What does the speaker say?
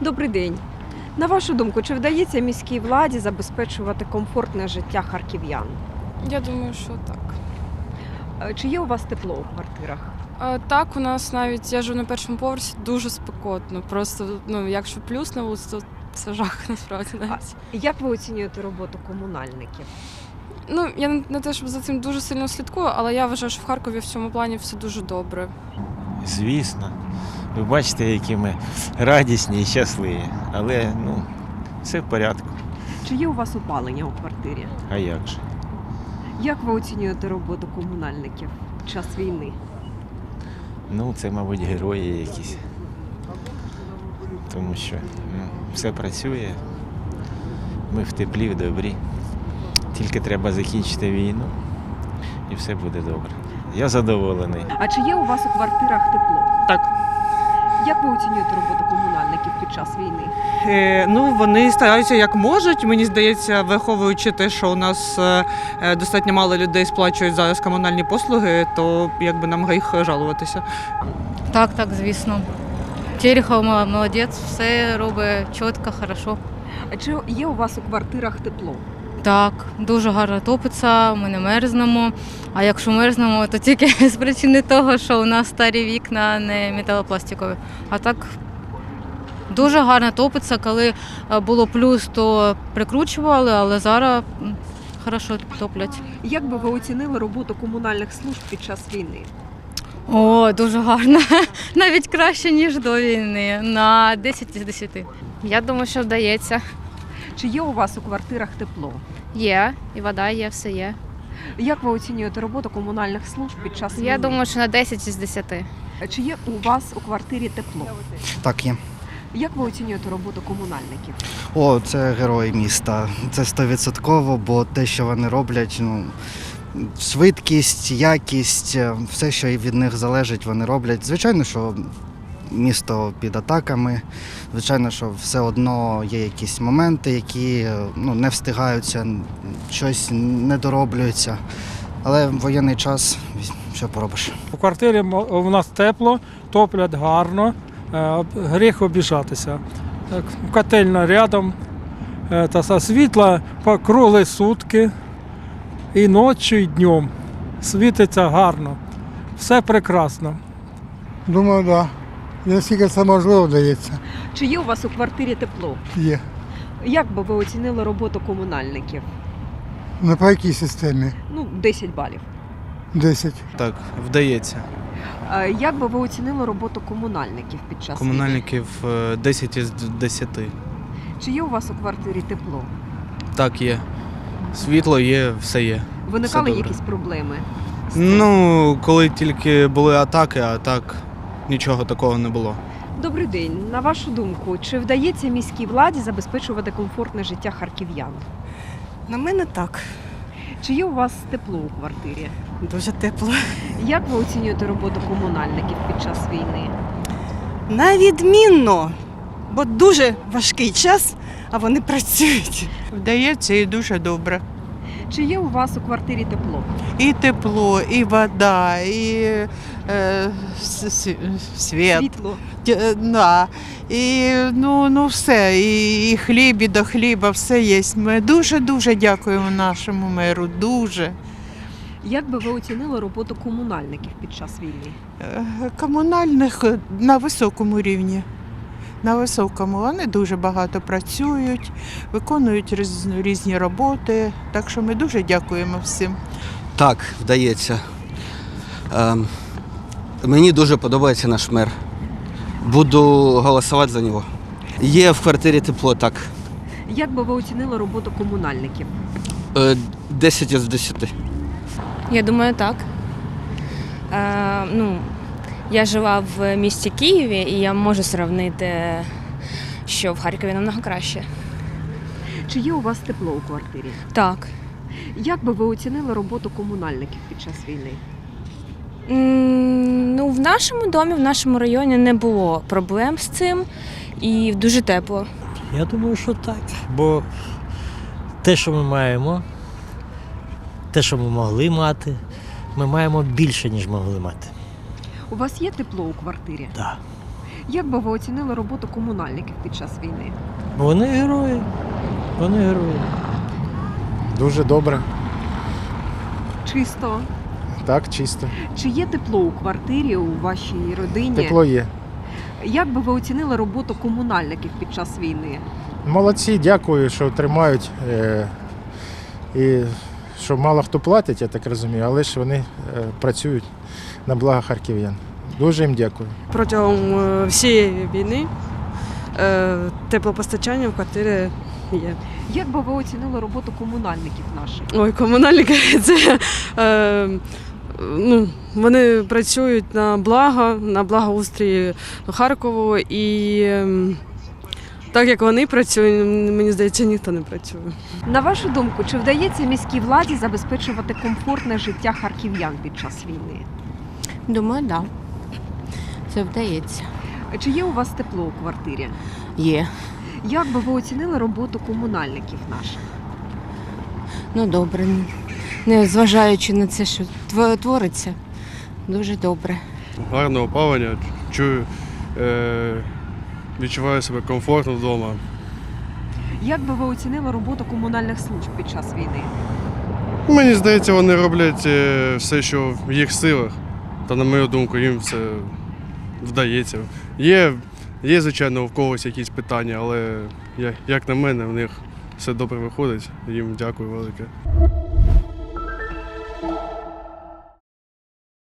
Добрий день. На вашу думку, чи вдається міській владі забезпечувати комфортне життя харків'ян? Я думаю, що так. Е, Чи є у вас тепло у квартирах? А, так, у нас навіть я живу на першому поверсі дуже спекотно. Просто ну, якщо плюс на вулиці, то це жах насправді навіть. Як ви оцінюєте роботу комунальників? Ну я не- не те, щоб за цим дуже сильно слідкую, але я вважаю, що в Харкові в цьому плані все дуже добре. Звісно. Ви бачите, які ми радісні і щасливі. Але ну, все в порядку. Чи є у вас опалення у квартирі? А як же? Як ви оцінюєте роботу комунальників під час війни? Ну, це, мабуть, герої якісь. Тому що ну, все працює. Ми в теплі, в добрі. Тільки треба закінчити війну і все буде добре. Я задоволений. А чи є у вас у квартирах тепло? Так. Як ви оцінюєте роботу комунальників під час війни? Е, ну, вони стараються як можуть. Мені здається, враховуючи те, що у нас е, е, достатньо мало людей сплачують зараз комунальні послуги, то якби нам гріх жалуватися. Так, так, звісно. Терехов молодець, все робить чітко, хорошо. А чи є у вас у квартирах тепло? Так, дуже гарно топиться, ми не мерзнемо. А якщо мерзнемо, то тільки з причини того, що у нас старі вікна не металопластикові. А так дуже гарно топиться. Коли е, було плюс, то прикручували, але зараз хорошо топлять. Як би ви оцінили роботу комунальних служб під час війни? О, дуже гарно. Навіть краще, ніж до війни. На 10 із 10. Я думаю, що вдається. Чи є у вас у квартирах тепло? Є, і вода є, все є. Як ви оцінюєте роботу комунальних служб під час війни? Я думаю, що на 10 із 10. Чи є у вас у квартирі тепло? Так є. Як ви оцінюєте роботу комунальників? О, це герої міста. Це стовідсотково, бо те, що вони роблять, ну швидкість, якість, е, все, що від них залежить, вони роблять. Звичайно, що місто під атаками. Звичайно, що все одно є якісь моменти, які е, ну, не встигаються, щось не дороблюється. Але в воєнний час що поробиш. У квартирі у нас тепло, топлять гарно, е, гріх обіжатися. Котельна рядом, е, та світла по круглі сутки, і ночі, і днем. Світиться гарно. Все прекрасно. Думаю, так. Да. Наскільки це можливо вдається. Чи є у вас у квартирі тепло? Є. Як би ви оцінили роботу комунальників? На по якій системі? Ну, 10 балів. 10. Так, вдається. Е, Як би ви оцінили роботу комунальників під час війни? Комунальників е, 10 із 10. Чи є у вас у квартирі тепло? Так, є. Світло є, все є. Виникали добре. якісь проблеми? Ну, коли тільки були атаки, а так нічого такого не було. Добрий день. На вашу думку, чи вдається міській владі забезпечувати комфортне життя харків'ян? На мене так. Чи є у вас тепло у квартирі? Дуже тепло. Як ви оцінюєте роботу комунальників під час війни? На відмінно, бо дуже важкий час, а вони працюють. Вдається і дуже добре. Чи є у вас у квартирі тепло? І тепло, і вода, і е, світ. Світло? Е, Да. І ну, ну все, і, і хліб, і до хліба, все є. Ми дуже-дуже дякуємо нашому меру. Дуже. Як би ви оцінили роботу комунальників під час війни? Е, Комунальних е, на високому рівні. На високому вони дуже багато працюють, виконують різ- різні роботи. Так що ми дуже дякуємо всім. Так, вдається. Ем, мені дуже подобається наш мер. Буду голосувати за нього. Є в квартирі тепло, так. Як би ви оцінили роботу комунальників? Е, 10 із 10. Я думаю, так. Е, ну, я жила в місті Києві, і я можу сравнити, що в Харкові намного краще. Чи є у вас тепло у квартирі? Так. Як би ви оцінили роботу комунальників під час війни? М, Ну, в нашому домі, в нашому районі не було проблем з цим і дуже тепло. Я думаю, що так. Бо те, що ми маємо, те, що ми могли мати, ми маємо більше, ніж могли мати. У вас є тепло у квартирі? Так. Як би ви оцінили роботу комунальників під час війни? Вони герої. Вони герої. Дуже добре. Чисто. Так, чисто. Чи є тепло у квартирі у вашій родині? Тепло є. Як би ви оцінили роботу комунальників під час війни? Молодці, дякую, що тримають. Е, і що мало хто платить, я так розумію, але ж вони е, працюють на благо харків'ян. Дуже їм дякую. Протягом е, всієї війни е, теплопостачання в квартирі є. Як би ви оцінили роботу комунальників наших? Ой, комунальники це е, ну, вони працюють на благо, на благоустрій Харкову і ем, так як вони працюють, мені здається, ніхто не працює. На вашу думку, чи вдається міській владі забезпечувати комфортне життя харків'ян під час війни? Думаю, так. Да. Це вдається. Чи є у вас тепло у квартирі? Є. Як би ви оцінили роботу комунальників наших? Ну добре. Не зважаючи на це, що твориться, дуже добре. Гарне опалення, чую, е, відчуваю себе комфортно вдома. Як би ви оцінили роботу комунальних служб під час війни? Мені здається, вони роблять е, все, що в їх силах. Та на мою думку, їм все вдається. Є, є звичайно, в когось якісь питання, але як на мене, в них все добре виходить. Їм дякую велике.